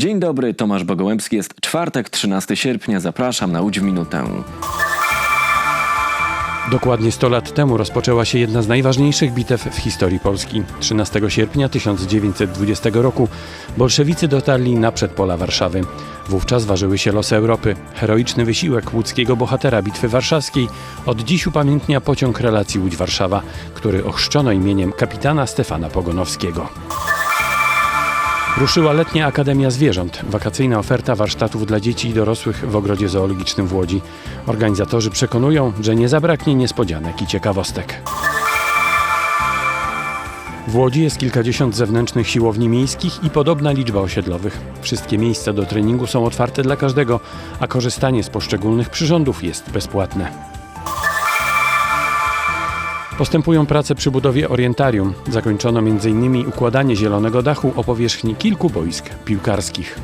Dzień dobry, Tomasz Bogołębski. Jest czwartek, 13 sierpnia. Zapraszam na Łódź w minutę. Dokładnie 100 lat temu rozpoczęła się jedna z najważniejszych bitew w historii Polski. 13 sierpnia 1920 roku bolszewicy dotarli na przedpola Warszawy. Wówczas ważyły się losy Europy. Heroiczny wysiłek łódzkiego bohatera Bitwy Warszawskiej od dziś upamiętnia pociąg relacji Łódź-Warszawa, który ochrzczono imieniem kapitana Stefana Pogonowskiego. Ruszyła letnia Akademia Zwierząt, wakacyjna oferta warsztatów dla dzieci i dorosłych w ogrodzie zoologicznym w Łodzi. Organizatorzy przekonują, że nie zabraknie niespodzianek i ciekawostek. W Łodzi jest kilkadziesiąt zewnętrznych siłowni miejskich i podobna liczba osiedlowych. Wszystkie miejsca do treningu są otwarte dla każdego, a korzystanie z poszczególnych przyrządów jest bezpłatne. Postępują prace przy budowie orientarium. Zakończono m.in. układanie zielonego dachu o powierzchni kilku boisk piłkarskich.